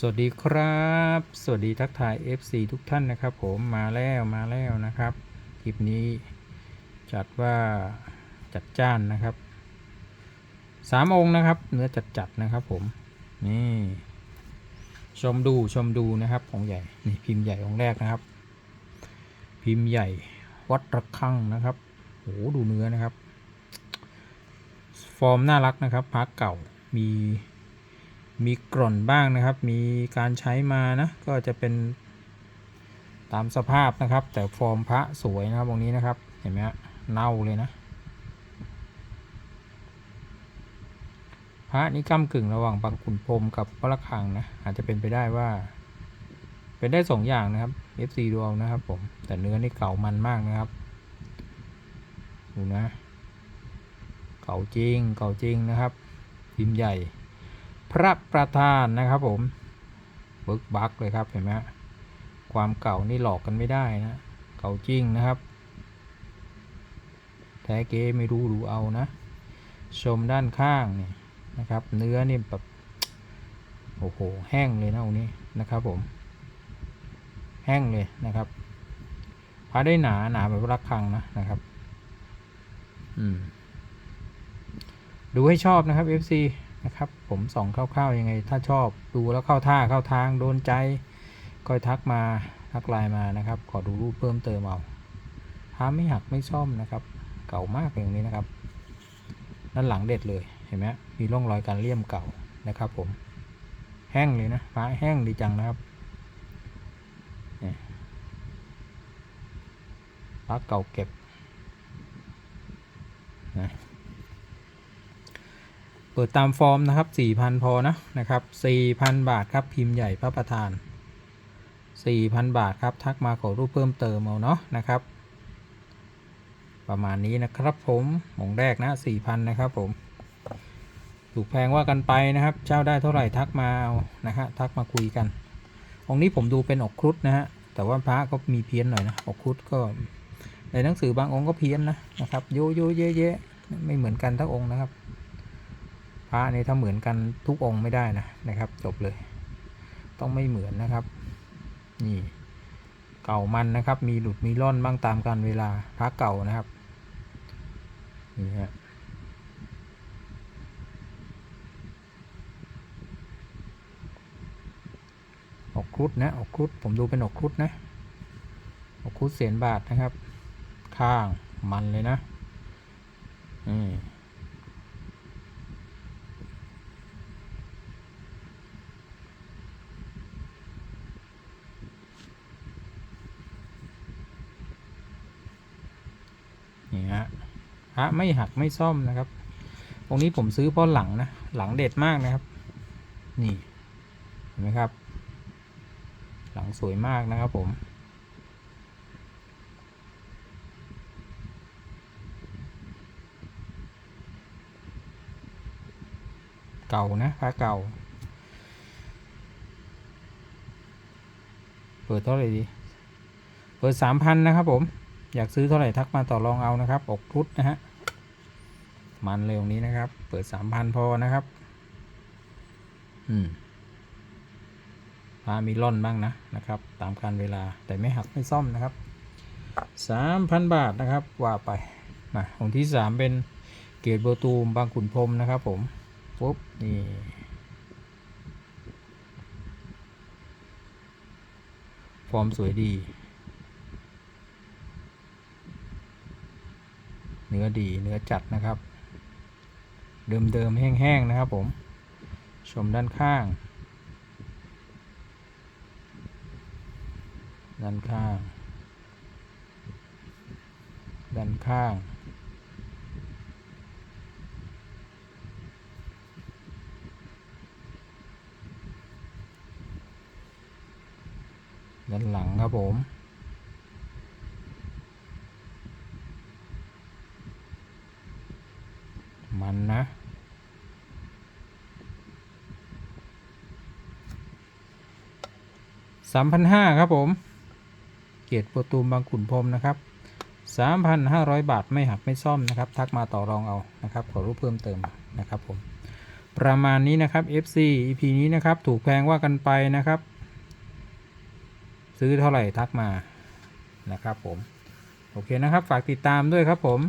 สวัสดีครับ สวัสดีทักทาย FC ทุกท่านนะครับ ผมมาแล้วมาแล้วนะครับ คลิปนี้จัดว่าจัดจ้านนะครับสามองค์นะครับเนื้อจัดจัดนะครับผมนี่ชมดูชมดูนะครับของค์ใหญ่นี่พิมพ์ใหญ่องค์แรกนะครับ พิมพ์ใหญ่วัดระฆังนะครับโหดูเนื้อนะครับ ฟอร์มน่ารักนะครับพักเก่ามี มีกร่อนบ้างนะครับ มีการใช้มานะก็จะเป็นตามสภาพนะครับ แต่ฟอร์มพระสวยนะครับตรงนี้นะครับเห็นไหมฮะเน่าเลยนะพระนี่ก้ากึ่งระหว่างบางขุนพรมกับพระระฆังนะอาจจะเป็นไปได้ว่า เป็นได้สองอย่างนะครับ FC ดูเอานะครับผมแต่เนื้อนี่เก่ามันมากนะครับดูนะ เก่าจริงเก่าจริงนะครับพิมพ์ใหญ่ พระประธานนะครับผมบึกบักเลยครับเห็นไหมความเก่านี่หลอกกันไม่ได้นะ เก่าจริงนะครับแท้เก๊ไม่รู้ดูเอานะ ชมด้านข้างนี่นะครับ เนื้อนี่แบบโอ้โหแห้งเลยนะตรงนี้นะครับผม แห้งเลยนะครับพาได้หนาหนาแบบรักคังนะนะครับ อืมดูให้ชอบนะครับ FC นะครับ ผมส่องคร่าวๆยังไง ถ้าชอบดูแล้วเข้าท่าเข้าทางโดนใจก็ทักมาทักไลน์มานะครับ ขอดูรูปเพิ่มเติมเอาท้าไม่หักไม่ซ่อมนะครับ เก่ามากอย่างนี้นะครับ ด้านหลังเด็ดเลยเห็นไหมมีร่องรอยการเลี่ยมเก่านะครับ ผม แห้งเลยนะฟ้าแห้งดีจังนะครับเนี่ยฟ้าเก่าเก็บนะ เปิดตามฟอร์มนะครับ4,000 พอนะนะครับ4,000 บาทครับพิมพ์ใหญ่พระประธาน 4,000 บาทครับทักมาขอรูปเพิ่มเติมเอาเนาะนะครับ ประมาณนี้นะครับผมหมงแรกนะ4,000นะครับผมถูกแพงว่ากันไปนะครับ เจ้าได้เท่าไหร่ทักมาเอานะฮะทักมาคุยกันองนี้ผมดูเป็นอกครุฑนะฮะแต่ว่าพระก็มีเพี้ยนหน่อยนะอกครุฑก็ในหนังสือบางองค์ก็เพี้ยนนะนะครับโยโย่เยเยไม่เหมือนกันทั้งองค์นะครับ พระนี่ถ้าเหมือนกันทุกองค์ไม่ได้นะนะครับ จบเลย ต้องไม่เหมือนนะครับ นี่เก่ามันนะครับ มีหลุดมีร่อนบ้างตามการเวลาพระเก่านะครับนี่ฮะออกครุฑนะออกครุฑผมดูเป็นออกครุฑนะออกครุฑเสียนบาทนะครับ ข้างมันเลยนะอืม นี่ฮะ พระไม่หักไม่ซ่อมนะครับ ตรงนี้ผมซื้อเพราะหลังนะ หลังเด็ดมากนะครับ นี่เห็นไหมครับ หลังสวยมากนะครับผม เก่านะพระเก่า เปิดเท่าไหร่ดี เปิดสามพันนะครับผมอยากซื้อเท่าไหร่ทักมาต่อรองเอานะครับ อกพุทธนะฮะ มันเร็วนี้นะครับ เปิดสามพันพอนะครับ อืมพามีร่อนบ้างนะนะครับ ตามการเวลาแต่ไม่หักไม่ซ่อมนะครับสามพันบาทนะครับว่าไปมาองค์ที่สามเป็นเกียรดโบตูมบางขุนพรมนะครับ ผมปุ๊บนี่ฟอร์มสวยดี เนื้อดีเนื้อจัดนะครับ เดิมๆ แห้งๆ นะครับผม ชมด้านข้าง ด้านข้าง ด้านข้าง ด้านหลังครับผมมันนะ สามพันห้าครับผม เกียรติประตูบางขุนพรมนะครับสามพันห้าร้อยบาทไม่หักไม่ซ่อมนะครับ ทักมาต่อรองเอานะครับ ขอรูปเพิ่มเติมนะครับผม ประมาณนี้นะครับ FC EP นี้นะครับ ถูกแพงว่ากันไปนะครับ ซื้อเท่าไหร่ทักมานะครับผม โอเคนะครับ ฝากติดตามด้วยครับผม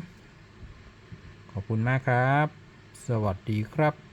ขอบคุณมากครับ สวัสดีครับ